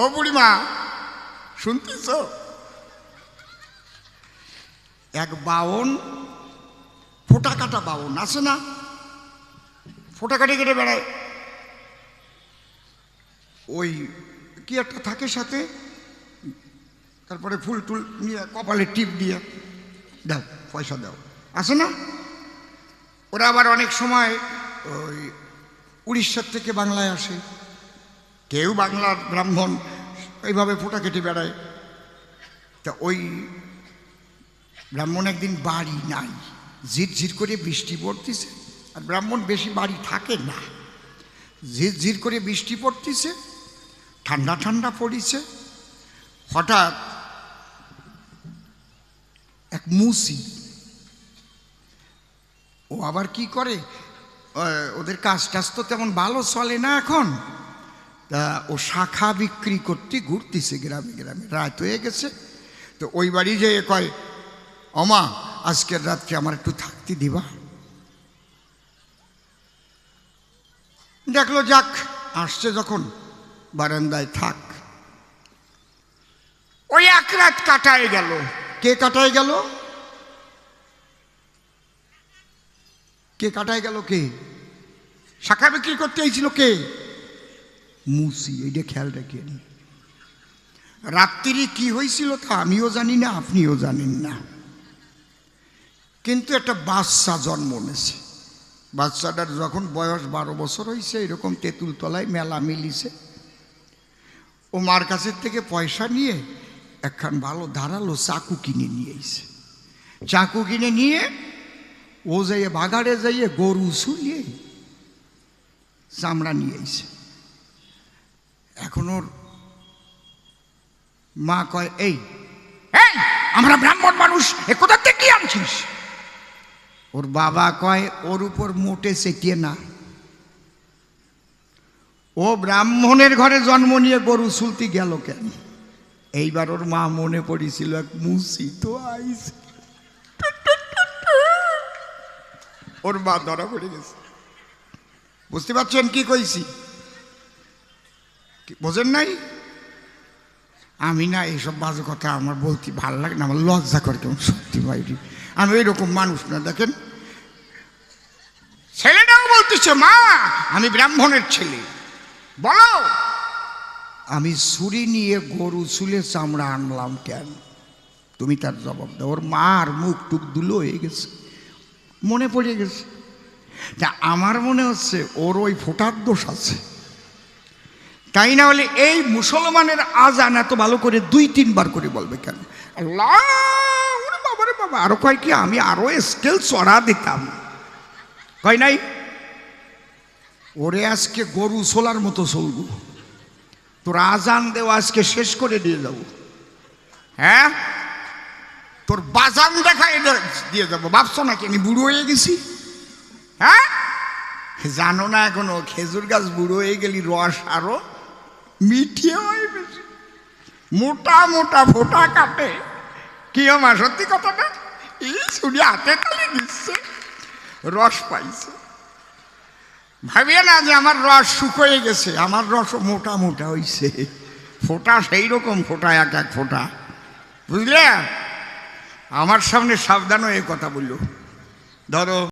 ও বুড়িমা, শুনতেছ? এক বাউন ফোটা কাটা বাউন, আছে না? ফোটা কাটে কেটে বেড়ায়। ওই কি একটা থাকে সাথে? তারপরে ফুল টুল নিয়ে কপালে টিপ দিয়ে, দাও, পয়সা দাও, আছে না? ওরা আবার অনেক সময় ওই উড়িষ্যার থেকে বাংলায় আসে। কেউ বাংলার ব্রাহ্মণ এইভাবে ফোটা কেটে বেড়ায়। তা ওই ব্রাহ্মণ একদিন বাড়ি নাই। ঝিরঝির করে বৃষ্টি পড়তেছে, আর ব্রাহ্মণ বেশি বাড়ি থাকে না। ঝিরঝির করে বৃষ্টি পড়তেছে, ঠান্ডা ঠান্ডা পড়িছে। হঠাৎ এক মুসি, ও আবার কি করে? ওদের কাজ টাজ তো তেমন ভালো চলে না এখন। তা ও শাখা বিক্রি করতে ঘুরতেছে গ্রামে গ্রামে। রাত হয়ে গেছে। তো ওই বাড়ি যেয়ে কয় অমা আজকের রাতকে আমার একটু থাকতে দিবা? দেখল, যাক, আসছে যখন, বারান্দায় থাক। ওই এক রাত কাটায় গেল। কে কাটায় গেল? কে কাটায় গেল কে? শাখা বিক্রি করতে এইছিল কে? মুসি এইটা খেয়াল রাখিয়ে নি রাত্রি কি হয়েছিল তা আমিও জানি না, আপনিও জানেন না। কিন্তু একটা বাচ্চা জন্ম নিয়েছে। বাচ্চাটার যখন বয়স বারো বছর হয়েছে, এরকম তেঁতুল তলায় মেলা মিলিছে। ও মার কাছের থেকে পয়সা নিয়ে একখান ভালো ধারালো চাকু কিনে নিয়ে এসে চাকু কিনে নিয়ে ও যাইয়ে বাগাড়ে যাইয়ে গরু শুলিয়ে চামড়া নিয়ে এসে এখন ওর মা কয় এই এই আমরা ব্রাহ্মণ মানুষ এ কোথা থেকে আনছিস? ওর বাবা কয় ওর উপর মোটে চেটিয়ে না। ও ব্রাহ্মণের ঘরে জন্ম নিয়ে গরু সুলতি গেল কেন? এইবার ওর মা মনে পড়েছিল এক মুসি তো আইস। ওর মা ধরা পড়ে গেছে। বুঝতে পারছেন কি কইছি? বোঝেন নাই? আমি না এইসব বাজে কথা আমার বলতে ভালো লাগে না, আমার লজ্জা করে কেমন সত্যি বাইরে আমি এরকম মানুষ না, দেখেন। ছেলেটাও বলতেছে, মা, আমি ব্রাহ্মণের ছেলে। বলো, আমি ছুরি নিয়ে গরু চুলে চামড়া আনলাম কেন? তুমি তার জবাব দাও। ওর মার মুখ টুক দুলো হয়ে গেছে, মনে পড়ে গেছে। তা আমার মনে হচ্ছে ওর ওই ফোটার দোষ আছে। তাই না হলে এই মুসলমানের আজান এত ভালো করে দুই, তিনবার করে বলবে কেন? ওরে বাবা, আরও কয় কি, আমি আরও স্কেল চড়া দিতাম। কয় নাই? ওরে আজকে গরু সোলার মতো চলবো। তোর আজান দেওয়া আজকে শেষ করে দিয়ে যাব। হ্যাঁ? তোর বাজান দেখাই দিয়ে যাব। ভাবছ নাকি আমি বুড়ো হয়ে গেছি? হ্যাঁ? জানো না এখনও, খেজুর গাছ বুড়ো হয়ে গেলি, রস আরও? মিঠিয়ে হয় বেশি। মোটা মোটা ফোটা কাটে। কি আমার সত্যি কথাটা? এই শুনি হাতে তালি দিচ্ছে, রস পাইছে। ভাবিয়ে না যে আমার রস শুকোয়ে গেছে, আমার রস মোটা মোটা হইছে। ফোটা সেই রকম ফোটা, এক এক ফোটা। বুঝলে? আমার সামনে সাবধান হয়ে কথা বলল। ধরো